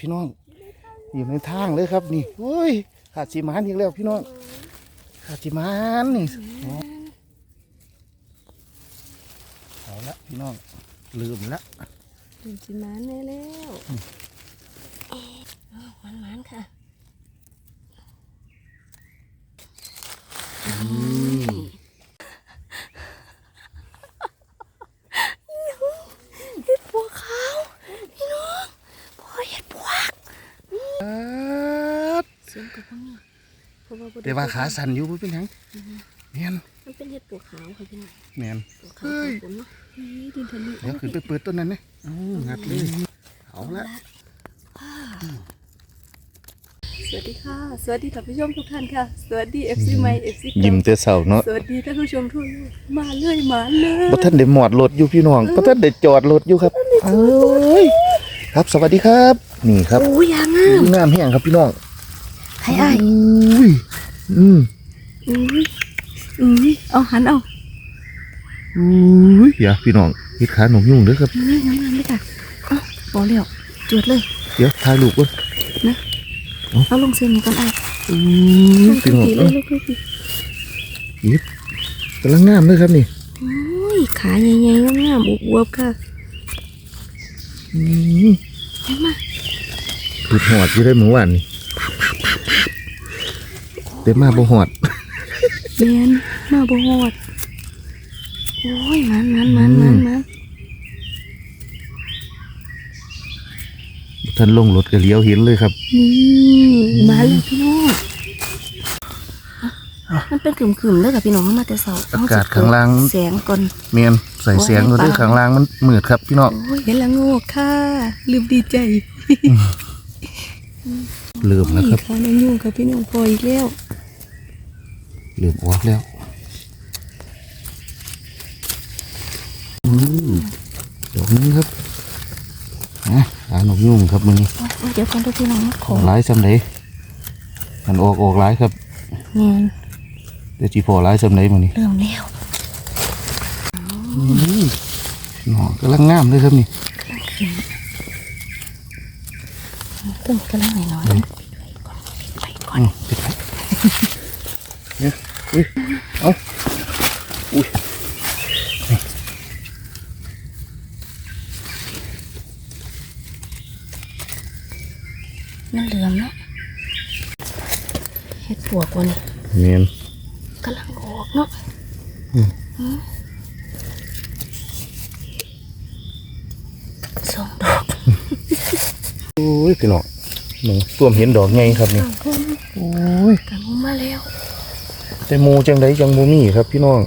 พี่น้องอยู่ในทางเลยครับนี่โอ้ยขาดจีมานอีกแล้วพี่น้องขาดจีมานนี่เอาละพี่น้องลืมละดูสิมานแน่แล้วมันมันๆค่ะเห็ดปัวขาวพี่น้องพ่อเห็ดปวกเสียงกับพวกนี้เพราะว่าบ่ได้ แต่ว่าขาสั่นอยู่บ่เป็นหยังเมียนมันเป็นเห็ดปัวขาวค่ะพี่น้องเมียนปัวขาวของผมเนาะนี่ดินทะลุเดี๋ยวขึ้นไปเปิดต้นนั้นนะเอางัดเลยเอาละสวัสดีค่ะ สวัสดีท่านผู้ชมทุกท่านค่ะ สวัสดี FC ใหม่ FC เก่ายิ้มแต่เศร้าเนาะ สวัสดีท่านผู้ชมทุกท่านมาเลยมาเลยบ่ท่านได้หมอดรถอยู่พี่น้องบ่ท่านได้จอดรถอยู่ครับเอ้ยครับ สวัสดีครับ นี่ครับโอ้ยยางงามงามแห้งครับพี่น้อง ใครอ้ายอุ้ยอืมอุ้ยอุ้ยเอาหันเอาอุ้ยอย่าพี่น้องเฮ็ดขาหนกยุ่งเด้อครับนี่งามงามเลยค่ะเอาบอกแล้วจวดเลย เดี๋ยวถ่ายรูปก่อนเอาลงเส้นนี้ก่อนอ้ายอุ้ลยงพี่ทุกน้องทีเลเอ้ยยลงทุกทีหยิบกำลังงามเลยครับนี่โอ้ยขาใหญ่ๆงามๆอวบๆค่ะอืมเห็นมาถูกหอดอยู่ได้เมื่อวานนี่ เต็มมาบ่หอดเมียนมาบ่ฮอดโอ้ยมันมันมันมันมันท่านลงรถก็เลี้ยวเห็นเลยครับนี่มาเลยพี่น้องมันเป็นกลุ่มๆเลยค่ะพี่น้องเอามาแต่เสาอากาศข้างล่างแสงก่อนเมียนใส่เสียงก็ด้วยข้างล่างมันมืดครับพี่น้องโอ้ยเห็นแล้วโง่ค่ะลืมดีใจ ลืมแล้วครับค่ะน้องยุ่งค่ะพี่น้องพออีกแล้วลืมออกแล้วอืมดอกนึงครับอะหานกยุ่งครับมือนี้โอ้ยเดี๋ยวก่อนทุกพี่น้องขอหลายสำเดมันออกออกหลายครับเงียนเดี๋ยวจีพอหลายสำเดมือนี้เริ่มแล้วหนอกกำลังงามเลยครับนี่ ต้นกระลังหน่อยๆไปก่อนอืมปิดไว้เนี่ยอุ้ยเอาอุ้ยนั่นเหลือมเนาะเฮ็ดปวกวันนี้เมียนกำลังออกเนาะอืมอืมสองดอกโอ้ยพี่น้อง หนูตัวมเห็นดอกไงครับนี่กลางพุ่มโอ้ยกลางพุ่มมาแล้วแต่หมูจังไดจังบ่มีครับ พี่น้อง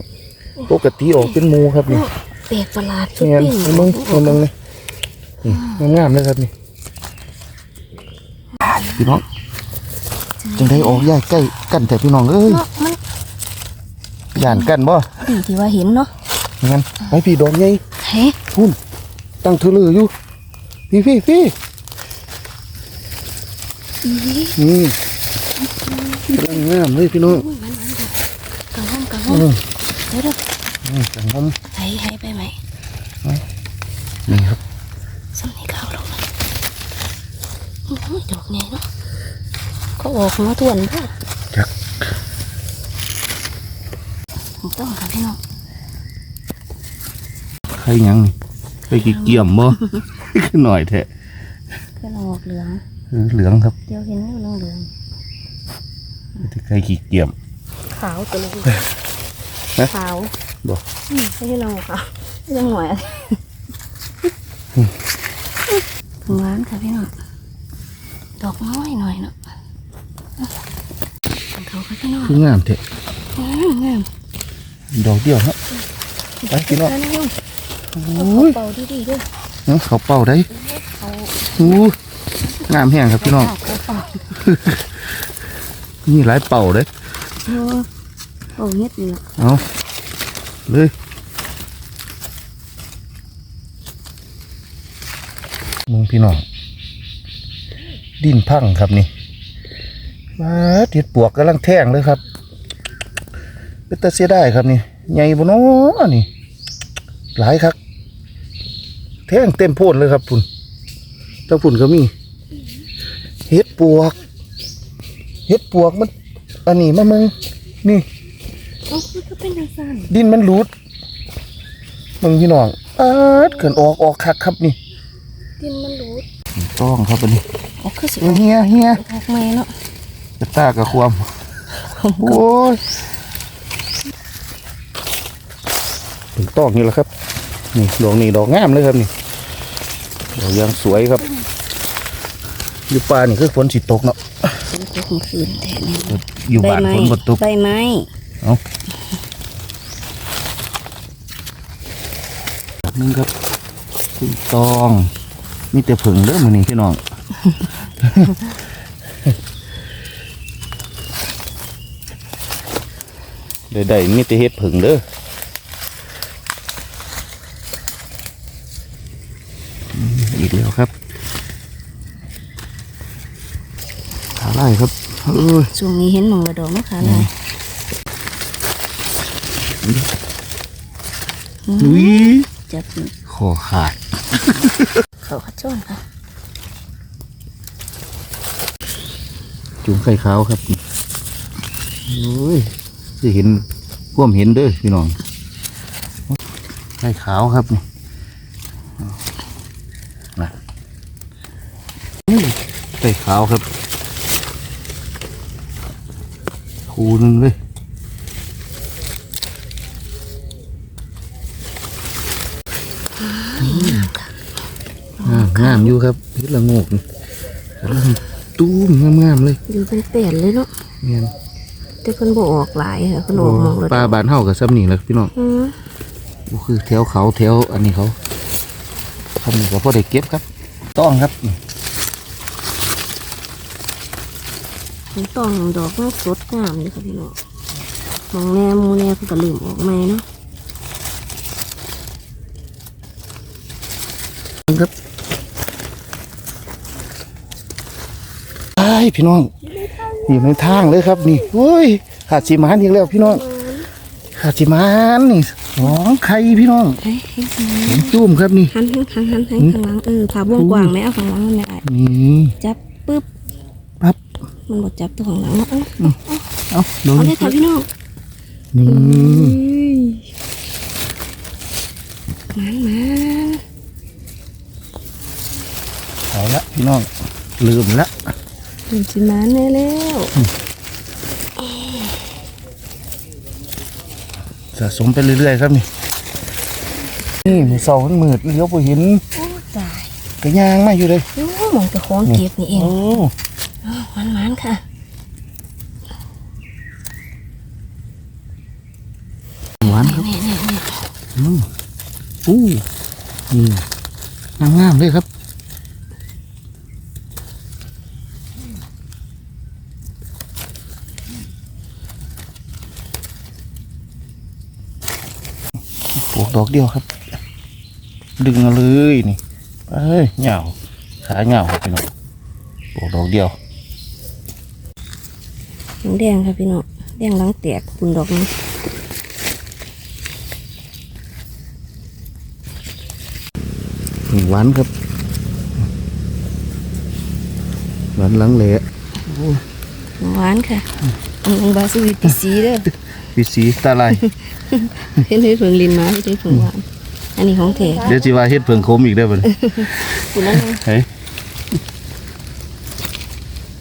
ปกติออกเป็นหมูครับนี่โอ้แปลกประหลาดสุดเงี้ยปิ้งมึงมึงมึงเลยนี่งามๆเลยครับนี่พี่น้องจังไดออกย่ายใกล้กันแต่พี่น้องเอ้ยเนาะมันย่านกันบ่ดีที่ว่าเห็นเนาะงั้นไปพี่ดอกใหญ่เฮ้พุ่นตั้งเธอเลยอยู่พี่พี่พี่ อีนี่กำลังงามเลยพี่น้องอุ้ยมันมันดูกลางห้องกลางห้อืองมเดี๋ยวเดี๋ยวอืมจังผมให้ให้ไปไหมนี่ครับสำนีข้าวลงมาอื้อหือดอกใหญ่เนาะเขาออกมาทวนด้วยจักถูกต้องค่ะพี่น้องใครยังนี่ใครกี่เกี่ยมบ่ขึ้นหน่อยแท้เพื่อนออกเหลือง เออเหลืองครับเดี๋ยวเห็นอยู่เหลืองเหลืองที่ใครกี่เกี่ยม ขาวตัวเลยฮะขาวบ่อืมไม่ใช่เราค่ะยังหน่วยถึงร้านค่ะพี่น้องดอกน้อยหน่อยเนาะของเขาค่ะพี่น้องคืองามแท้อืมงามดอกเดียวฮะไปพี่น้องแล้วนะยุ่งโอ้เอายเป่าดีๆด้วยเอ้าเขาเป่าได้เขาอู้ งามแห้งครับพี่น้องเขาเป่ามีหลายเป่าเด้เออเป่าเงียบอยู่เอาเลยมึงพี่น้องดินพังครับนี่มาติดปวกกำลังแท่งเลยครับเป็นตาเสียได้ครับนี่ใหญ่บ่เน้อนี่ หลายครับ แท่งเต็มโพดเลยครับพุ่นเจ้าพุ่นก็มีอ เฮ็ดปวกเฮ็ดปวกมัน อันนี้มามึง นี่เอ้ามันก็เป็นจังซั่นดินมันหลุด มึงพี่น้องอาดเกินออกออกคักครับนี่ดินมันรูดต้องครับอันนี้อ๋อคือสิเฮียเฮียออกใหม่เนาะจะตากับความโอ้ยถึงต้องนี่แหละครับ นี่ดอกนี่ดอกงามเลยครับนี่ดอกยังสวยครับ อยู่ป่านี่คือฝนสิตกเนาะฝนตกเมื่อคืนแท้นี่อยู่บ้านฝนบ่ตกใบไม้เอาแบบนึงครับถูกต้องมีแต่ผึ่งเด้อมือนี้พี่น้องได้ได้มีแต่เฮ็ดผึ่งเด้ออืมอีกแล้วครับขาไล่ครับเอ้ยช่วงนี้เห็นหมองกระดอกเนาะค่ะเลยนุ้ยจับคอขาด เขาขจ้อนค่ะ จุ่มไข่ขาวครับโอ้ยจะเห็นพ่วามเห็นเด้อพี่น้องไข่ขาวครับนี่นะอุ้ยไข่ขาวครับ คูหนึงเลยอ่างามอยู่ครับเฮ็ดละโงกนี่กำลังตุ้มงามๆเลยอยู่เป็นแปดเลยเนาะเนียนแต่เพิ่นบ่ออกหลายค่ะเพิ่นออกหมองเลยปลาบานเฮากับซ้ำนี่แหละพี่น้องอืมก็คือแถวเขาแถวอันนี้เขาทำนี่ก็พอได้เก็บครับ ต้องครับ มันต้องดอกมันสดงามเลยค่ะพี่น้องมองแนวมูแนวเพิ่นก็ลืมออกใหม่เนาะครับไอ้ยพี่น้องอยู่ในทางเลยครับนี่โอ้ยขาดสีมานอีกแล้วพี่น้องขาดสีมานนี่สองไข่พี่น้องเฮ้ยเฮ้ยเห็นจุ่มครับนี่หันหันหันหันหันข้างหลังเออผ่าบ่วงกว้างไหมเอาข้างหลังนั่นแหละนี่จับปึ๊บ ปั๊บมันบ่จับตัวข้างหลังเนาะเอาเอาโดนเอาเลยค่ะพี่น้องนี่มันมันเอาละพี่น้องลืมละถึงสิมันแน่แล้วสะสมไปเรื่อยๆครับนี่นี่มือเสามันมืดเลี้ยวไปเห็นโอ้ตายกระยางมาอยู่เลยโอ้หมองจะคล้องเก็บนี่เองโอ้ มันมันค่ะหวานครับนี่นี่นี่อืมอู้นี่งามๆเลยครับปลูกดอกเดียวครับ ดึงเอาเลยนี่เอ้ยเหงาขาเหงาครับพี่น้องปลูกดอกเดียวน้ำ แดงค่ะพี่น้องแดงหลังแตกปุ่นดอกนี้หวานครับหวานหลังเหละหวานค่ะอันอันบาสวีปีสีเด้อพี่สีตาลายเห็นเห็ดเพิ่งลินมาเห็ดเพิ่งหวานอันนี้ของแท้เดี๋ยวจีว่าเฮ็ดเพิงโคมอีกได้อบ่เนี่ยปุ่นนั่นเฮ้ย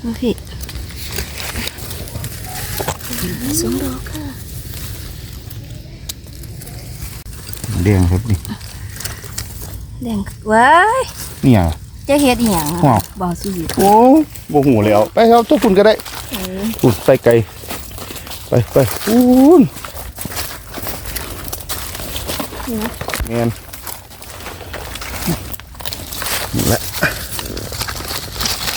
มาพี่ สองดอกค่ะแดงครับนี่แดงว้ายเนี่ยจะเฮ็ดอีหยังว้าวบาสวีโอ้บ่หูแล้ว ไปครับทุกคนก็ได้อุ่นไปไกล ไปไปอุ่นแมนนี่แหละ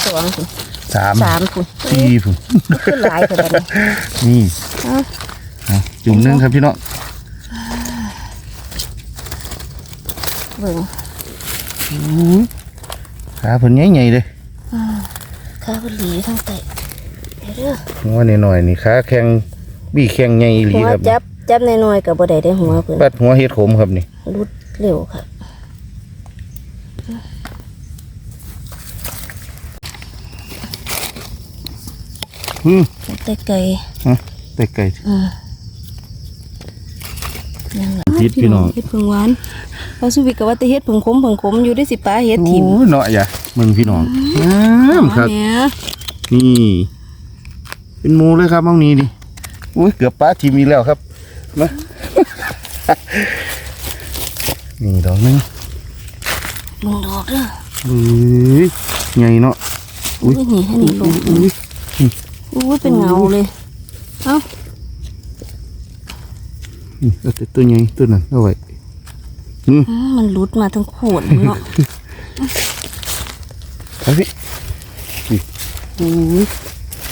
สองคุณ สามสามคุณสี่ผุนขึ้นหลายแต่แบบนี้นี่เอ้าเอาจุ่มหนึงครับพี่น้องเบิ่งอู้ขาเพิ่นใหญ่ๆเลยข้าวหลีทั้งแต่เดี๋ยวเด้อหัวหน่อยๆนี่ขาแข็งบี้แข็งใหญ่อีหลีหัวครับจับจับน้อยๆกับบ่ได้ได้หัวเพิ่นปัดหัวเฮ็ดขมครับนี่รุดเร็วค่ะ อืมแต่ไก่ฮะแต่ไก่อืมยังล่ะพิษพี่น้องเฮ็ดผึ่งหวานเราสุวิทย์กับว่าแต่เฮ็ดผึ่งขมผึ่งขมอยู่ได้สิป้าเฮ็ดถิ่มโอ้ยเนาะอย่ามึงพี่น้องงามครับแหมนี่ เป็นหมูเลยครับห้องนี้ดิอุ้ยเกือบป้าทีมีแล้วครับมานี่ดอกหนึงมึงดอกเด้อเฮ้ยใหญ่เนาะอุ๊อุ้ยยนี่ให้นี่ลง อุ้ยอุ้ยเป็นเงาเลย เอ้านี่เอาแต่ตัวใหญ่ตัวนั้นเอาไว้อืมมันหลุดมาทั้งขวดเนาะไปพี่นี่อุ้ย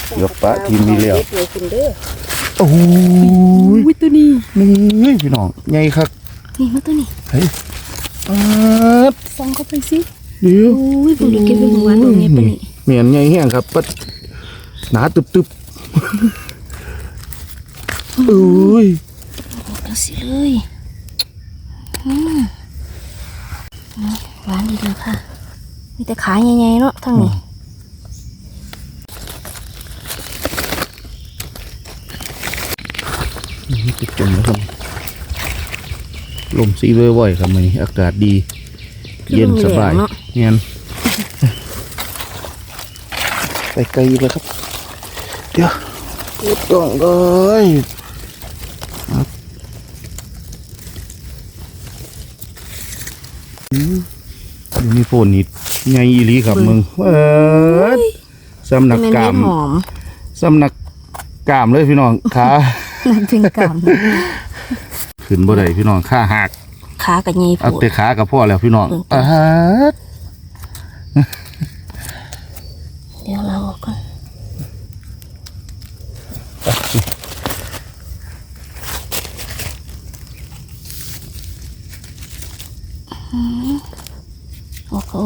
เกือบป้าทีมีแล้วเฮ็ดเลยคุณเด้อโอ้ยอุ้ยตัวนี้นี่พี่น้องใหญ่ครับนี่มาตัวนี้เฮ้ยป๊าดส่องเข้าไปสิเดี๋ยวอุ้ยพวกนี้เก็บไว้ของหวานตรงนี้ปะนี่เมียนใหญ่แห้งครับปัด หนาตึบตึบอุ้ยเอาสิเลยอืมอืมหวานดีเลยค่ะ มีแต่ขาใหญ่ๆเนาะทั้งนี้นี่ติดจมแล้วครับลมสีว่อยๆครับมันนี้อากาศดี เย็นสบายเงียนไปไกลเลยครับ เดี๋ยวเก็บกล่องเลยครับอืมอยู่นี่โฟนนี่ไงอีหลีครับมึงเออสำนักเป็นกาเม็มดหอมสำนักกามเลยพี่น้องขานั่นเป็นกามขึ้นบ่ได้พี่น้องขาหักขากับใหญ่เอาผูดแต่ขากับพ่อแล้วพี่น้องเบิ่งอ่าฮะเดี๋ยวเราออกก่อนอืม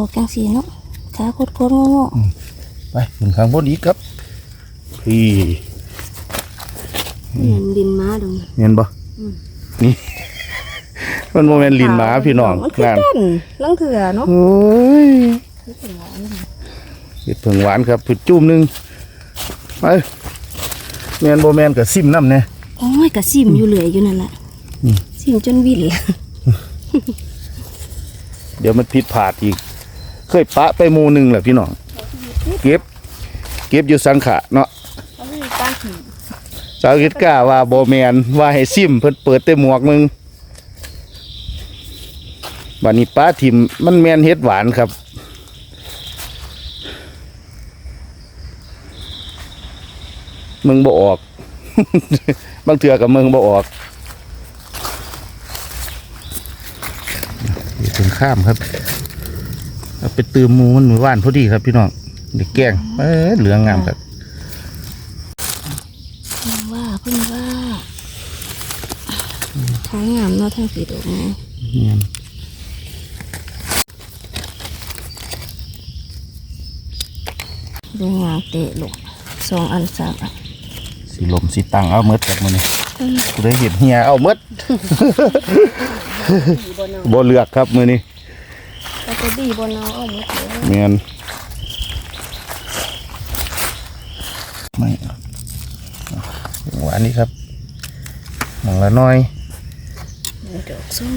ออกก็ออกจังสีเนาะขาโคตรๆโง่ไปขึ้นข้างบนอีกครับพี่ๆเห็นดินม้าดงเห็นบ่นี่ มันโมเมนต์ลินหมาพี่น้องมันคือนั่นกันลังเถื่อเนาะโอ้ยเห็ดเผิงหวานครับผุดจุ่มหนึงไปแมนโบแมนกับซิมน้ำเนี่ยโอ้ยกะซิมอยู่เหลืออยู่นั่นแหละอืมซิมจนวิ่นละเดี๋ยวมันผิดพลาดอีก เคยปะไปหมูหนึ่งแหละพี่น้องเก็บ เก็บอยู่สังขะเนาะเขาไม่มีตั้งขี่สาวคิดก้าว่าโบแมนว่าให้ซิมเพิ่นเปิดแต่หมวกมึงวันนี้ป้าทิมมันแมนเฮ็ดหวานครับมึงบ่ออก บางเถื่อกับมึงบ่ออกเดี๋ยวถึงข้ามครับ เอาไปตืมหมูมันหมู่บ้านพอดีครับพี่น้องเด็กแกล้งเออเหลืองงามครับเพิ่งว่าเพิ่งว่าทางงามเนาะทางสีดอกไม้เนี่ยดูงามเตะลงสองอันสามอันสีลมสีตังเอาเมดกับมันนี่กูได้เห็นเฮียเอาเมดบ่เลือกครับมือนี้ แต่ก็ดีบนเอาเอาหมดเลยเมียนไม่เอาหวานนี่ครับหมองละน้อยดอกส้ม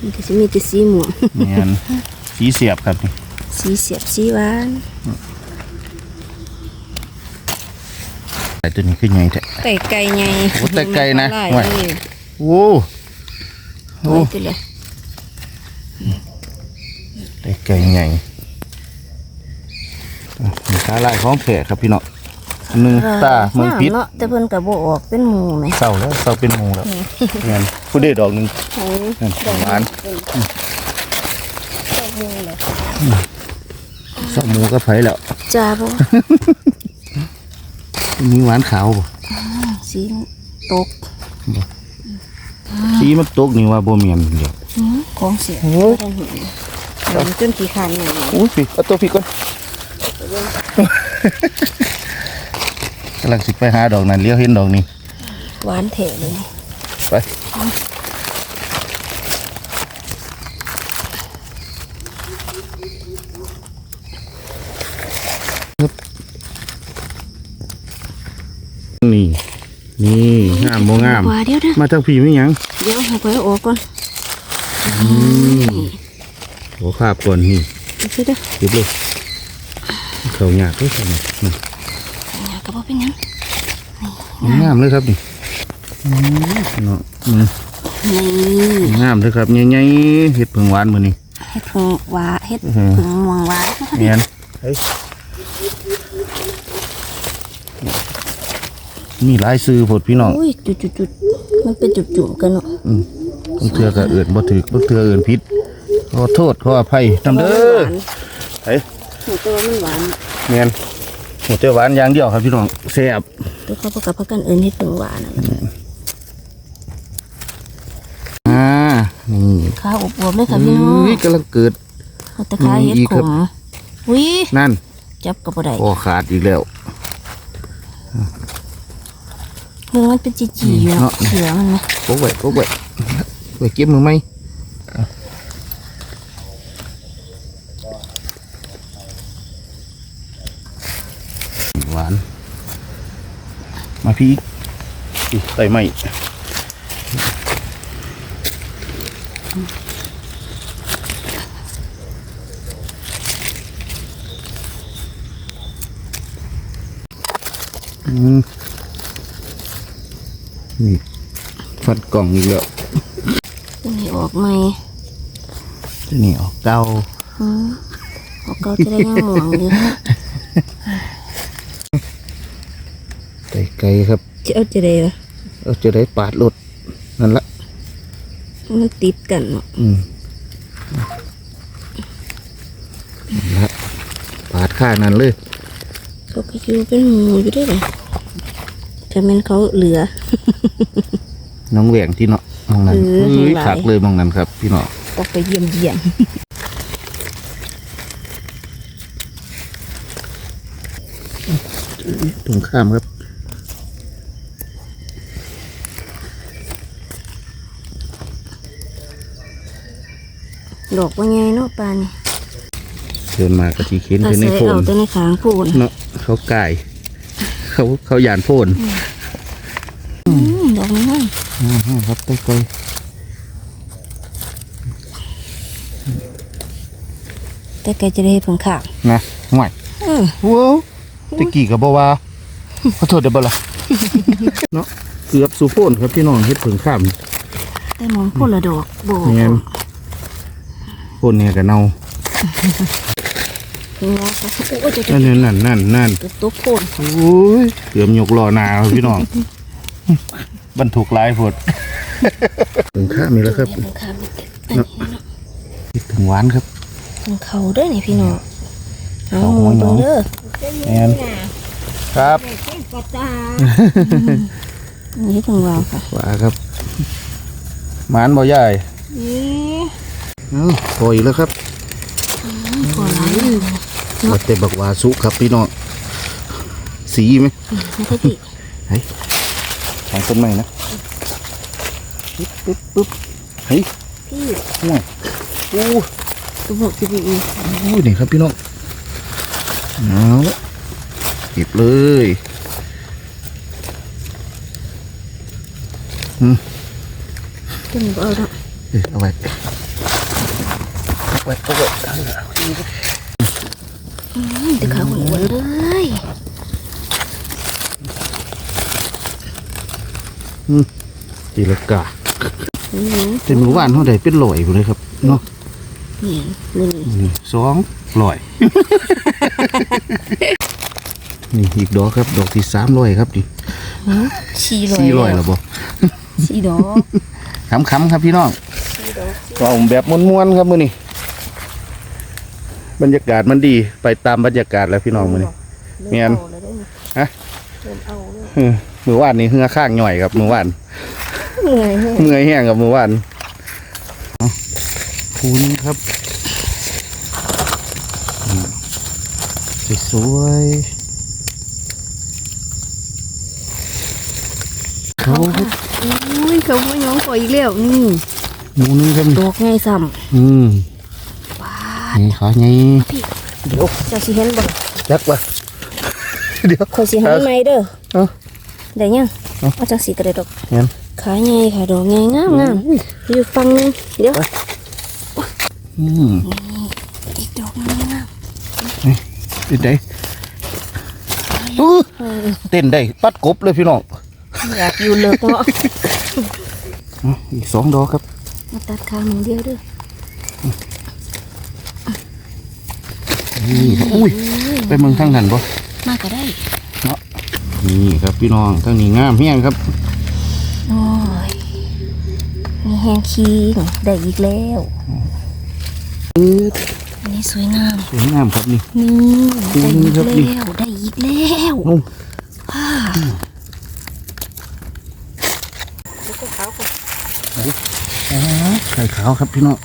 มันก็จะมีแต่สีม่วงเมียนสีเสียบครับนี่สีเสียบสีหวานไอ้ตัวนี้คือไงแท้ไก่ไก่ไงโอ้แต่ไก่นะไล่ห่วยเลยโอ้โอ้โอ้ยตัวเลย ได้ไก่ใหญ่มีขาลายของแผลครับพี่น้องอันหนึ่งตาเมืองพิษเนาะแต่เพิ่นกับโบออกเป็นหมูไหมเศร้าแล้วเศร้าเป็นหมูแล้วเงี้ยผู้ได้ดอกหนึ่งโอ้ยนั่นของหวานดอกหมูเลยเศร้าหมูก็ไผแล้วจ้าบ่มีหวานขาวบ่สีตกสีมันตกนี่ว่าบ่เมียนเดียวอื้อ ของเสียโอ้ยบ่ได้เห็นเห็นจนขี้ขันอย่างนี้อุ้ยพี่เอาตัวพี่ก่อนกำลังสิไปหาดอกนั้นเลี้ยวเห็นดอกนี้หวานเถะเลยไปนี่นี่งามโมงาม ว่าเดี๋ยวเด้อมาทางผีไม่ยังเดี๋ยวให้ข่อยเอาออกก่อน โอ้ภาพก่อนนี่ดูสิเด้อเก็บเลยเขาหยาดด้วยกันนี่อยากก็บ่เป็นหยังงามเลยครับนี่อืมเนาะอืมนี่งามเลยครับใหญ่ๆเห็ดเผึ่งหวานมื้อนี้เฮ็ดผงหวาเฮ็ดอื้อหือผงม่วงหวานแม่นเฮ้ยมีหลายซื้อผดพี่น้องอุ้ยจุดๆๆมันเป็นจุดๆกันเนาะอืม บางเทือก็เอื่นบ่ถึกบางเทือเอื่นผิดขอโทษขออภัยนำเด้อเฮ้ยหนูตัวมันหวานแม่นหัวเจ้าหวานอย่างเดียวครับพี่น้องแซ่บตัวเขาประกับพักกันเอินเฮ็ดผงหวานน่ะอ่านี่ขาอบอวบเลยค่ะพี่น้องอุ้ยกำลังเกิดเอาแตะขาเฮ็ดอีกขครับมอุ้ยนั่นจับก็บ่ได้โอ้ขาดอีกแล้วเรื่องมันเป็นจีจีอยู่เนาะเสือมันไหมโป๊กไว้โป๊กไว้ ไว้เก็บมือไหมหวาน มาพี่อีกใส่ไหมอืมนี่ฟัดกล่องอีกแล้วตัวนี้ ออกใหม่นี่ออกเก้าอืมออกเก่าจะได้ยังหมองอยู่ไก่ไก่ครับจะเอาจะได้ล่ะเอาจะได้ปาดรถนั่นละมันติดกันเนาะอืมนั่นละปาดข้านั่นเลยเขาก็อยู่เป็นหมูอยู่ด้วยเลยถ้าแม่นเขาเหลือ น้องแหวงที่เนาะ มองนั้นเออเฮ้ยหลาย ขักเลยมองนั้นครับ พี่เนาะออกไปเยี่ยมเยี่ยมตรงข้ามครับ ดอกว่าไงเนาะปลานี่เดินมากะทีเข็นถ้าขึ้นในใส่โพนเอาแต่ในขางพูนเนาะเขาไก่เขาเขาหยานโพน อืมดอกนี้นั่น อืม ครับไก่ไก่แต่แกจะได้ผงขางนะห่วยอืมว้าวตะกี้กับบ่ว่าขอโทษเดี๋ยวบ่ล่ะเนาะเกือบสู่โพนครับพี่น้องเฮ็ดผึ่งข้ามแต่มองพูนละดอกโบเงี้ยโพนเนี่ยกับเนาถึงแล้วก็โอ้ยจะจะนั่นนั่นนั่นนั่นเกือบตุ๊กพูนโอ้ยเกือบยกล้อหนาครับพี่น้อง บรรทุกหลายพดถึงข้ามีแล้วครับผงขางนี่อันนี้เนาะคิดถึงหวานครับผงเขาเด้วยนี่พี่น้องเอาเขาหหัมูวหนตัอวเด้อแอนครับนี่ผงวาวค่ะหวาครับหมานบ่ใหญ่นี่เอ้าพออีกแล้วครับพอหลายเลยวัดแต่บักวาสุครับพี่น้องสีไหมไม่ค่อย ติทางต้นไม้นะปึ๊บปึ๊บปึ๊บเฮ้ยพี่ห่วยโอ้ตัวบอกจะดีอีกโอ้ยนี่ครับพี่น้องเอาละเก็บเลยตัวนี้ก็เอาเนาะเอ้ยเอาไว้เอาไว้เอาไว้อืมแต่ขาหวนๆเลย ตีละกานี่แต่หมู่บ้านเขาได้เป็นลอยหมดเลยครับเนาะนี่นี่นี่สองลอย นี่อีกดอกครับ ดอกที่สามลอยครับนี่สี่ร้อยสี่ลอยแล้วบ่สี่ดอกขำๆครับพี่น้องสี่ดอกเราแบบม้วนๆครับมื้อนี้บรรยากาศมันดีไปตามบรรยากาศแล้วพี่น้องมื้อนี้เมียนฮะเริ่มเอาเลยเออ มื้อวานนี้เหือข้างหน่อยครับมื้อวานเหนื่อยแฮะเมื่อยแห้งกับมื้อวานเอาคูนครับอืมสวยๆเขาครับอุ้ยเขาไม่ย้องปล่อยอีกแล้วนี่หมูนึงครับดอกไงซ้อืมำว้านี่ขาไงพี่เดี๋ยวเจ้าสิเห็นบ่จักวะเดี๋ยวคอยสิหันไหมเด้อเอา ได้ยังเอ้าเอาจังสีกระเดดอกงั้นขาใหญ่ค่ะดอกใหญ่งามงามอยู่ฟังนึงเดี๋ยวอืมอีกดอกนึงงามติดได้เต้นได้ปัดกบเลยพี่น้องอยากอยู่เลิกเนาะอะอีกสองดอกครับมาตัดขาหนึ่งเดียวเด้อนี่อุ้ยไปเมืองทางนั้นบ่มาก็ได้ นี่ครับพี่น้องทางนี้งามเฮียงครับโอ้ยมีแฮงคิงได้อีกแล้วอืดอันนี้สวยงามสวยงามครับนี่นี่ได้อีกครับนี่แล้วได้อีกแล้วโอ้ว้าอ่าไข่ขาวครับพี่น้อง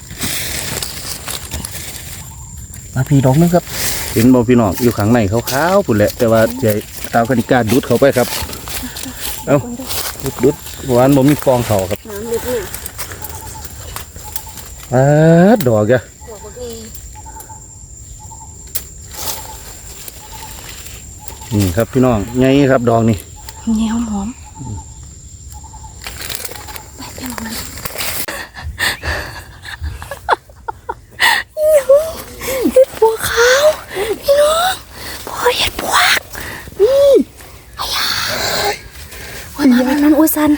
มาพี่ดอกนึงครับเห็นบ่พี่น้องอยู่ข้างในขาวๆปุ่นแหละแต่ว่าใจ ตาวกนิกาดูดเขาไปครับ เอ้าดูดดุดวาอันบ่มีฟองเขาครับน้ำลึกนี่อ่าดอกอะดอกบักเอนี่ครับพี่น้องไงครับดอกนี่เงี้ยวหอมไปไปหมดเห็ดบัวขาวพี่น้องพ่อเห็ดบวกนี่อายาวันนั้นวันนั้นอุ้ยสัน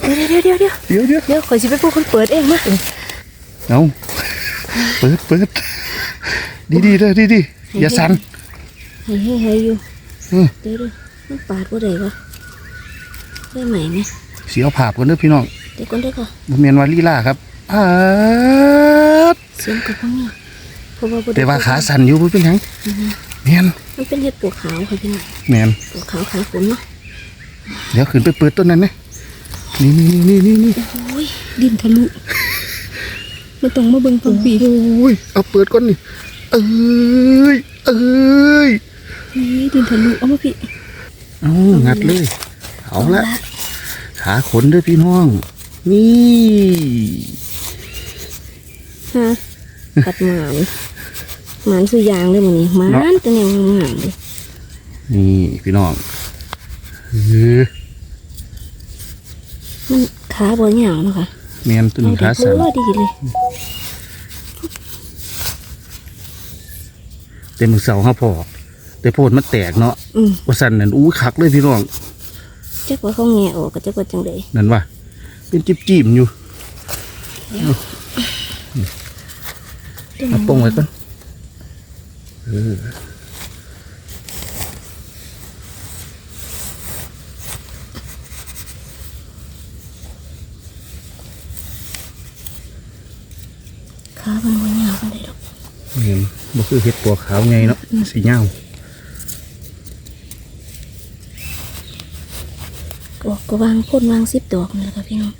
เดี๋ยวเดี๋ยวเดี๋ยวเดี๋ยวเดี๋ยวเดี๋ยวเดี๋ยวขอยสิเป็นผู้คนเปิดเองมาเอาเปิดเปิดดีดีๆเลยดีดีๆอย่าสั่นเฮ้ยเฮ้ยเฮ้ยอยู่อืมเดี๋ยวเดี๋ยวมันปาดบ่ได้วะได้ไหมไหมเสียวผาบกันเด้อพี่น้องเดี๋ยวก่อนเดี๋ยวก่อนบ่แม่นว่าลีลาครับอาดเสียงกับพ่อนี่เพราะว่าบ่ได้แต่ว่าขาสั่นอยู่บ่เป็นหยังแม่นมันเป็นเห็ดปวกขาวค่ะพี่น้องแม่นปวกขาวขายฝนเนาะเดี๋ยวขึ้นไปเปิดต้นนั้นนะ นี่นี่นี่นี่นี่โอ้ยดินทะลุมันต้องมาเบิ่งฟังปีโอ้ยเอาเปิดก่อนนี่เอ้ยเอ้ยนี่ดินทะลุเอามาพี่เอางัดเลย เอาละขาขนเด้อพี่น้อง นี่ฮะปัดหมานหมานสุยางเลยมันนี่หมานตัวแนวงามๆเลยนี่พี่น้องเออ มันขาบ่หยาวเนาะค่ะแม่นตัวนี้ขาเด็สั่นกดีเลยเต็มมือเสาครับพ่อแต่โพดมันแตกเนาะอืมว่าสั่นนั่นอู้คักเลยพี่น้องจักว่าเขาแงะออกก็จักว่าจังไดนั่นว่าเป็นจิบจีมอยู่เอาปงไว้ก่อนเออ ขามันบ่หยาวปานใดดอกเห็นบ่คือเห็ดปัวขาวไงเนาะสีเหย้าก็ก็วางพ่นวางซิบดอกนี่แหละค่ะพี่น้อง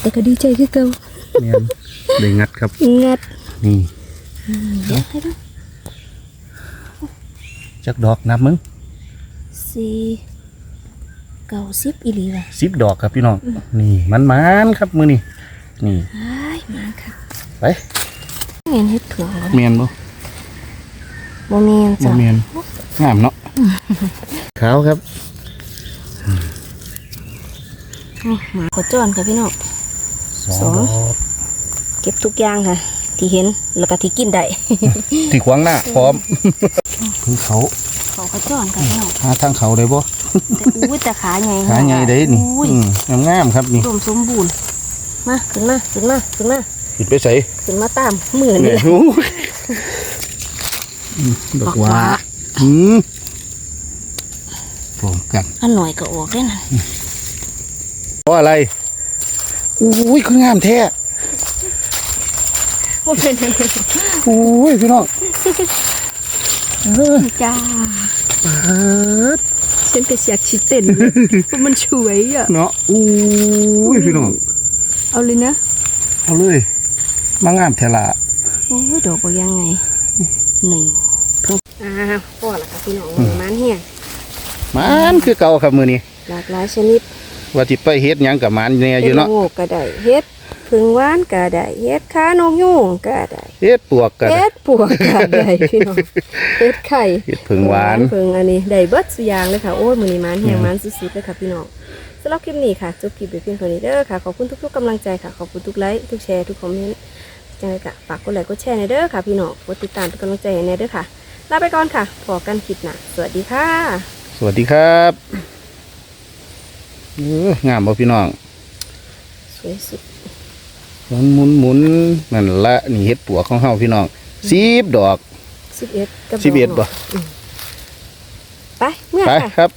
แต่ก็ดีใจคือเก่าแม่นได้งัดครับงัดนี่เดี๋ยวให้ดูจักดอกนับมึงสี่เก้าสิบอีหลีว่ะสิบดอกครับพี่น้องนี่มันมันๆครับมือนี่นี่ อ้ายมาค่ะไป เงินเฮ็ดถั่วบ่เมียนบ่บ่แม่นบ่จ้ะเมียนงามเนาะขาวครับนี่หมาขอจ้อนค่ะพี่น้อง สองดอกเก็บทุกอย่างค่ะ ที่เห็นแล้วก็ที่กินได้ ที่ขวางหน้าพร้อมคือเขาเขาขอจ้อนค่ะพี่น้องหาทางเขาได้บ่แต่อุ้ยแต่ขาใหญ่ขาใหญ่ได้นี่อุ้ยอืมงามๆครับนี่รวมสมบูรณ์มาขึ้นมาขึ้นมาขึ้นมา ปิดไปใส่ขึ้นมาตามมือนี่เนี่ยแหละโอ้ยอืมดอกหว่าอืมพร้อมกันอันหน่อยก็ออกได้นะเพราะอะไรอุ้ยคืองามแท้ว่าเป็นอุ้ยพี่น้องเออจ้าปาดฉันก็อยากชิเต้นเลยเพราะมันสวยอะเนาะอุ้ยพี่น้องเอาเลยนะ เอาเลย มางามแทละโอ้ยดอกบอกยังไงหนึ่งอ่าพ่อละค่ะพี่น้องมันเฮียมันคือเก่าครับมือนี้หลากหลายชนิด ว่าจิไปเฮ็ดหยังกับมันแน่อยู่เนาะโง่ก็ได้เฮ็ดผึ่งหว่านก็ได้เฮ็ดขานกยูงก็ได้เฮ็ดปวกกันเฮ็ดปวกก็ได้พี่น้องเฮ็ดไข่เฮ็ดผึ่งหวานผึ่งอันนี้ได้เบิดสุอยางเลยค่ะโอ้ยมื้อนี้มันแห้งมันสุดๆเลยค่ะพี่น้อง สำหรับคลิปนี้ค่ะจบคลิปไปเพียงเท่านี้เด้อค่ะ ขอบคุณทุกๆกำลังใจค่ะ ขอบคุณทุกไลค์ทุกแชร์ทุกคอมเมนต์จังไงก็ฝากกดไลค์กดแชร์ในเด้อค่ะ พี่น้องกดติดตามเป็นกำลังใจให้ในเด้อค่ะลาไปก่อนค่ะพอกันคลิปหน้าสวัสดีค่ะสวัสดีครับเอองามบ่พี่น้องสวยสุดหมุนหมุนหมุนนั่นละนี่เฮ็ดปัวของเฮาพี่น้องสิบดอกสิบเอ็ดกับสิบเอ็ดบ่ไปเมื่อไปค่ะ ครับ